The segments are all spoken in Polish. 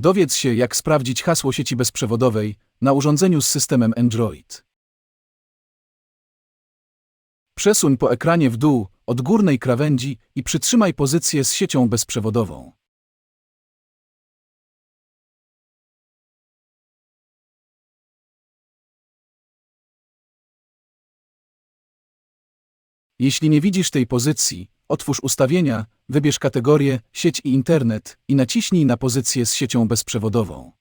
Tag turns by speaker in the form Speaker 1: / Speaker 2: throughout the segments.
Speaker 1: Dowiedz się, jak sprawdzić hasło sieci bezprzewodowej na urządzeniu z systemem Android. Przesuń po ekranie w dół od górnej krawędzi i przytrzymaj pozycję z siecią bezprzewodową. Jeśli nie widzisz tej pozycji, otwórz ustawienia, wybierz kategorię sieć i internet i naciśnij na pozycję z siecią bezprzewodową.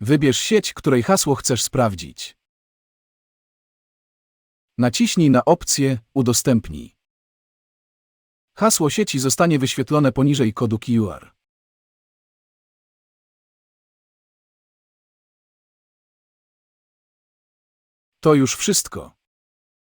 Speaker 1: Wybierz sieć, której hasło chcesz sprawdzić. Naciśnij na opcję Udostępnij. Hasło sieci zostanie wyświetlone poniżej kodu QR. To już wszystko.